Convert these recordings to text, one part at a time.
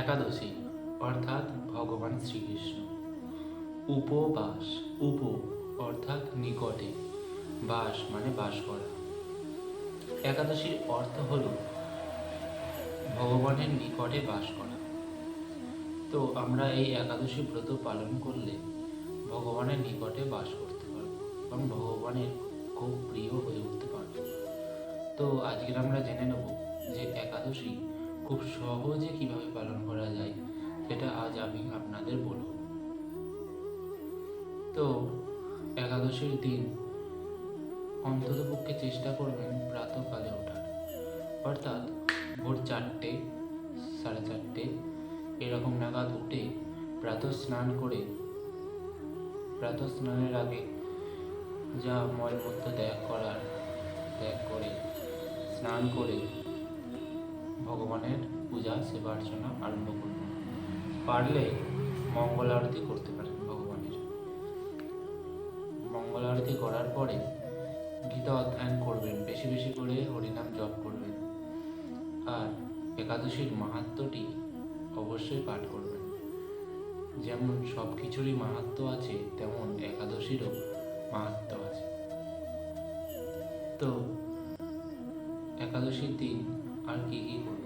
একাদশী, অর্থাৎ ভগবান শ্রীকৃষ্ণ। উপবাস, উপ, অর্থাৎ নিকটে। বাস মানে বাস করা। একাদশীর অর্থ হল ভগবানের নিকটে বাস করা। তো আমরা এই একাদশী ব্রত পালন করলে ভগবানের নিকটে বাস করতে পারব এবং ভগবানের খুব প্রিয় হয়ে উঠতে পারব। তো আজকে আমরা জেনে নেব যে একাদশী খুব সহজে কীভাবে পালন করা যায়, সেটা আজ আমি আপনাদের বলব। তো, একাদশীর দিন অন্ততপক্ষে চেষ্টা করবেন প্রাতকালে ওঠার। অর্থাৎ ভোর চারটে, সাড়ে চারটে, এরকম নাগাদ উঠে প্রাতঃ স্নান করে প্রাতঃ স্নানের আগে যা মলমূত্র ত্যাগ করার, ত্যাগ করে, স্নান করে ভগবানের পূজা, সেবা অর্চনা আরম্ভ করবেন পারলে মঙ্গল আরতি করতে পারেন ভগবানের। মঙ্গল আরতি করার পরে গীতা অধ্যয়ন করবেন, বেশি বেশি করে হরিনাম জপ করবেন। আর একাদশীর মাহাত্ম্যটি অবশ্যই পাঠ করবেন। যেমন সব কিছুরই মাহাত্ম্য আছে, তেমন একাদশীরও মাহাত্ম্য আছে। তো, একাদশীর দিন আর কি কি করব?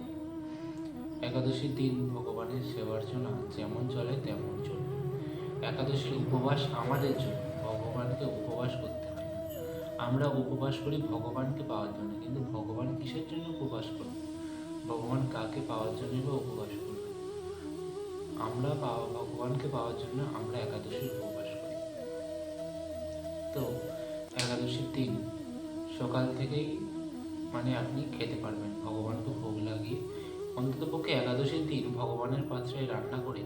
একাদশীর দিন ভগবানের সেবার্চনা যেমন চলে, তেমন চলবে। একাদশীর উপবাস আমাদের জন্য। ভগবানকে উপবাস করতে হয় আমরা উপবাস করি ভগবানকে পাওয়ার জন্য, কিন্তু ভগবান কিসের জন্য উপবাস করবে? ভগবান কাকে পাওয়ার জন্যই বা উপবাস করবে? আমরা পাওয়া, ভগবানকে পাওয়ার জন্য আমরা একাদশীর উপবাস করি। তো, একাদশীর দিন সকাল থেকেই মানে আপনি খেতে পারবেন। ভগবানকে ভোগ লাগিয়ে অন্ততপক্ষে একাদশীর দিন ভগবানের পাত্রে রান্না করে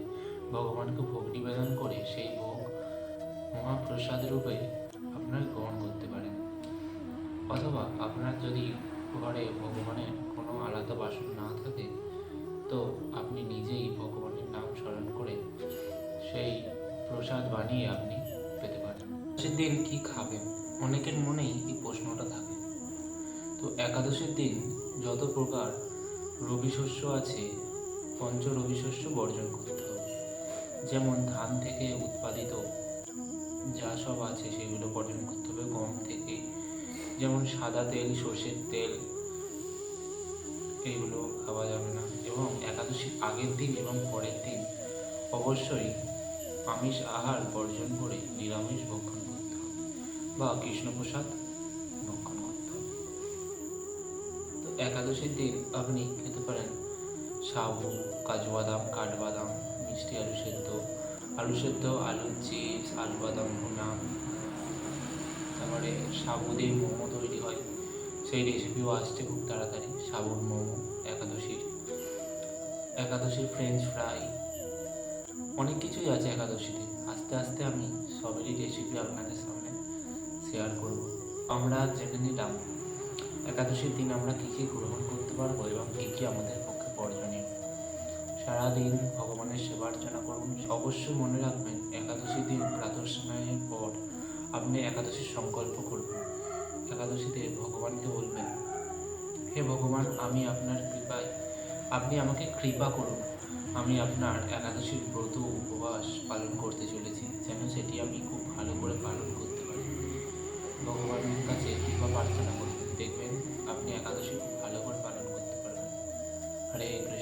ভগবানকে ভোগ নিবেদন করে সেই ভোগ মহাপ্রসাদ রূপে আপনার গ্রহণ করতে পারেন। অথবা আপনার যদি ঘরে ভগবানের কোনো আলাদা বাসন না থাকে, তো আপনি নিজেই ভগবানের নাম স্মরণ করে সেই প্রসাদ বানিয়ে আপনি পেতে পারেন। সেদিন কি খাবেন? অনেকের মনেই এই প্রশ্নটা থাকে। তো একাদশীর দিন যত প্রকার রবি শস্য আছে, পঞ্চ রবি শস্য বর্জন করতে হবে। যেমন ধান থেকে উৎপাদিত যা সব আছে, সেগুলো বর্জন করতে হবে গম থেকে। যেমন সাদা তেল, সর্ষের তেল এইগুলো খাওয়া যাবে না। এবং একাদশীর আগের দিন এবং পরের দিন অবশ্যই আমিষ আহার বর্জন করে নিরামিষ ভক্ষণ করতে হবে। বা কৃষ্ণপ্রসাদ একাদশীর দিন আপনি খেতে পারেন সাবু কাজু বাদাম কাঠবাদাম, মিষ্টি আলু সেদ্ধ। আলু সেদ্ধ আলুর চিপস আলু বাদাম ভুনা। তারপরে সাবু দিয়ে মোমো তৈরি হয়। সেই রেসিপিও আসছে খুব তাড়াতাড়ি সাবুর মোমো একাদশীর। একাদশীর ফ্রেঞ্চ ফ্রাই অনেক কিছুই আছে একাদশীতে। আস্তে আস্তে আমি সবেরই রেসিপি আপনাদের সামনে শেয়ার করব। আমরা জেনে নিলাম একাদশীর দিন আমরা কী কী গ্রহণ করতে পারব এবং কী কী আমাদের পক্ষে বর্জনীয় সারাদিন ভগবানের সেবা অর্চনা করুন। অবশ্যই মনে রাখবেন, একাদশী দিন প্রাতঃ স্নানের পর আপনি একাদশীর সংকল্প করবেন। একাদশীতে ভগবানকে বলবেন, হে ভগবান, আমি আপনার কৃপায়, আপনি আমাকে কৃপা করুন। আমি আপনার একাদশীর ব্রত উপবাস পালন করতে চলেছি। যেন সেটি আমি খুব ভালো করে পালন করতে প্রার্থনা করবেন